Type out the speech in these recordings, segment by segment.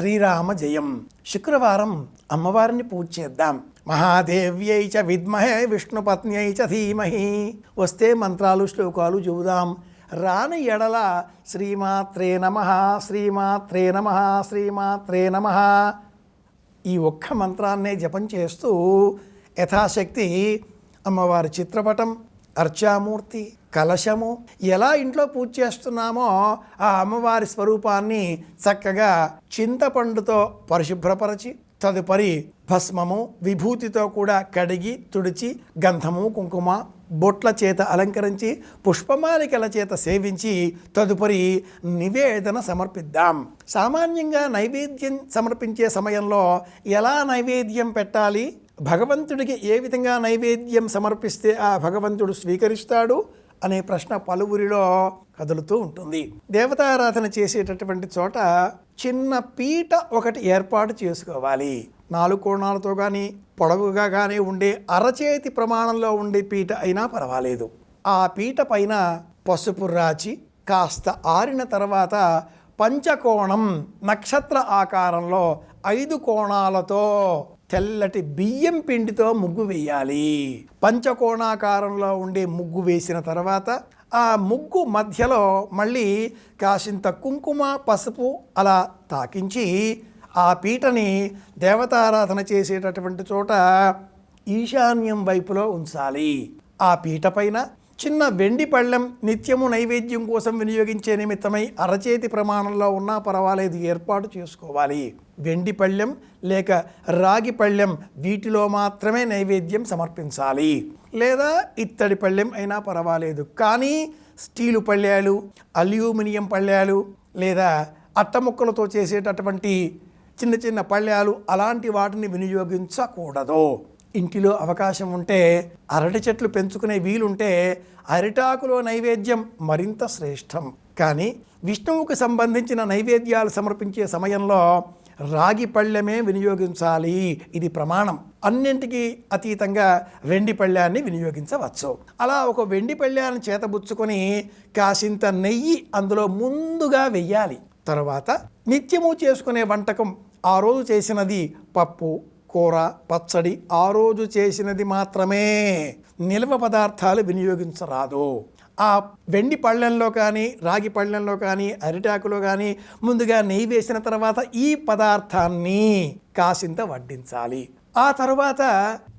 శ్రీరామ జయం. శుక్రవారం అమ్మవారిని పూజ చేద్దాం. మహాదేవ్యై చ విద్మహే విష్ణుపత్న్యై చ ధీమహి. వస్తే మంత్రాలు శ్లోకాలు చెబుదాం రాని ఎడల శ్రీమాత్రే నమ శ్రీమాత్రే నమ శ్రీమాత్రే నమ. ఈ ఒక్క మంత్రాన్నే జపం చేస్తూ యథాశక్తి అమ్మవారి చిత్రపటం అర్చామూర్తి కలశము ఎలా ఇంట్లో పూజ చేస్తున్నామో ఆ అమ్మవారి స్వరూపాన్ని చక్కగా చింతపండుతో పరిశుభ్రపరచి తదుపరి భస్మము విభూతితో కూడా కడిగి తుడిచి గంధము కుంకుమ బొట్ల చేత అలంకరించి పుష్పమాలికల చేత సేవించి తదుపరి నివేదన సమర్పిద్దాం. సామాన్యంగా నైవేద్యం సమర్పించే సమయంలో ఎలా నైవేద్యం పెట్టాలి? భగవంతుడికి ఏ విధంగా నైవేద్యం సమర్పిస్తే ఆ భగవంతుడు స్వీకరిస్తాడు? అనే ప్రశ్న పలువురిలో కదులుతూ ఉంటుంది. దేవతారాధన చేసేటటువంటి చోట చిన్న పీట ఒకటి ఏర్పాటు చేసుకోవాలి. నాలుగు కోణాలతో కానీ పొడవుగా కానీ ఉండే అరచేతి ప్రమాణంలో ఉండే పీట అయినా పర్వాలేదు. ఆ పీట పైన పసుపు రాచి కాస్త ఆరిన తర్వాత పంచకోణం నక్షత్ర ఆకారంలో ఐదు కోణాలతో తెల్లటి బియ్యం పిండితో ముగ్గు వేయాలి. పంచకోణాకారంలో ఉండే ముగ్గు వేసిన తర్వాత ఆ ముగ్గు మధ్యలో మళ్ళీ కాసింత కుంకుమ పసుపు అలా తాకించి ఆ పీటని దేవతారాధన చేసేటటువంటి చోట ఈశాన్యం వైపులో ఉంచాలి. ఆ పీట పైన చిన్న వెండి పళ్ళెం నిత్యము నైవేద్యం కోసం వినియోగించే నిమిత్తమై అరచేతి ప్రమాణంలో ఉన్నా పర్వాలేదు ఏర్పాటు చేసుకోవాలి. వెండి పళ్ళెం లేక రాగి పళ్ళెం వీటిలో మాత్రమే నైవేద్యం సమర్పించాలి. లేదా ఇత్తడి పళ్ళెం అయినా పర్వాలేదు కానీ స్టీలు పళ్ళాలు అల్యూమినియం పళ్ళాలు లేదా అట్టముక్కలతో చేసేటటువంటి చిన్న చిన్న పళ్ళాలు అలాంటి వాటిని వినియోగించకూడదు. ఇంటిలో అవకాశం ఉంటే అరటి చెట్లు పెంచుకునే వీలుంటే అరిటాకులో నైవేద్యం మరింత శ్రేష్టం. కానీ విష్ణువుకు సంబంధించిన నైవేద్యాలు సమర్పించే సమయంలో రాగి పళ్ళెమే వినియోగించాలి. ఇది ప్రమాణం. అన్నింటికీ అతీతంగా వెండి పళ్ళాన్ని వినియోగించవచ్చు. అలా ఒక వెండి పళ్ళాన్ని చేతబుచ్చుకొని కాసింత నెయ్యి అందులో ముందుగా వెయ్యాలి. తర్వాత నిత్యము చేసుకునే వంటకం ఆ రోజు చేసినది పప్పు కూర పచ్చడి ఆ రోజు చేసినది మాత్రమే. నిల్వ పదార్థాలు వినియోగించరాదు. ఆ వెండి పళ్ళెంలో కానీ రాగి పళ్ళెంలో కానీ అరిటాకులో కానీ ముందుగా నెయ్యి వేసిన తర్వాత ఈ పదార్థాన్ని కాసింత వడ్డించాలి. ఆ తర్వాత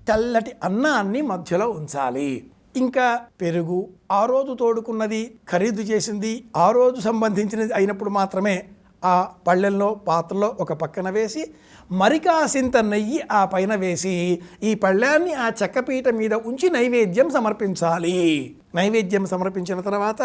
తెల్లటి అన్నాన్ని మధ్యలో ఉంచాలి. ఇంకా పెరుగు ఆ రోజు తోడుకున్నది ఖరీదు చేసింది ఆ రోజు సంబంధించినది అయినప్పుడు మాత్రమే ఆ పళ్ళెంలో పాత్రలో ఒక పక్కన వేసి మరి కాసింత నెయ్యి ఆ పైన వేసి ఈ పళ్ళాన్ని ఆ చెక్కపీట మీద ఉంచి నైవేద్యం సమర్పించాలి. నైవేద్యం సమర్పించిన తర్వాత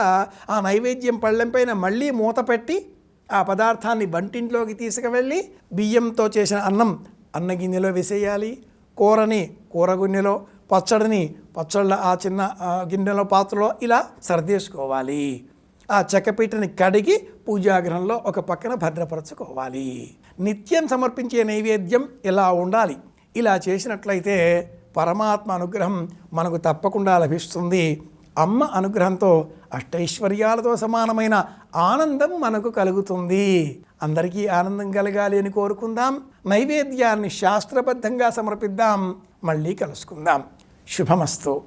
ఆ నైవేద్యం పళ్ళెం పైన మళ్ళీ మూత పెట్టి ఆ పదార్థాన్ని వంటింట్లోకి తీసుకువెళ్ళి బియ్యంతో చేసిన అన్నం అన్న గిన్నెలో వేసేయాలి. కూరని కూర గిన్నెలో పచ్చడిని పచ్చళ్ళ ఆ చిన్న గిన్నెలో పాత్రలో ఇలా సర్దేసుకోవాలి. ఆ చెక్కపీటని కడిగి పూజాగ్రహంలో ఒక పక్కన భద్రపరచుకోవాలి. నిత్యం సమర్పించే నైవేద్యం ఇలా ఉండాలి. ఇలా చేసినట్లయితే పరమాత్మ అనుగ్రహం మనకు తప్పకుండా లభిస్తుంది. అమ్మ అనుగ్రహంతో అష్టైశ్వర్యాలతో సమానమైన ఆనందం మనకు కలుగుతుంది. అందరికీ ఆనందం కలగాలి అని కోరుకుందాం. నైవేద్యాన్ని శాస్త్రబద్ధంగా సమర్పిద్దాం. మళ్ళీ కలుసుకుందాం. శుభమస్తు.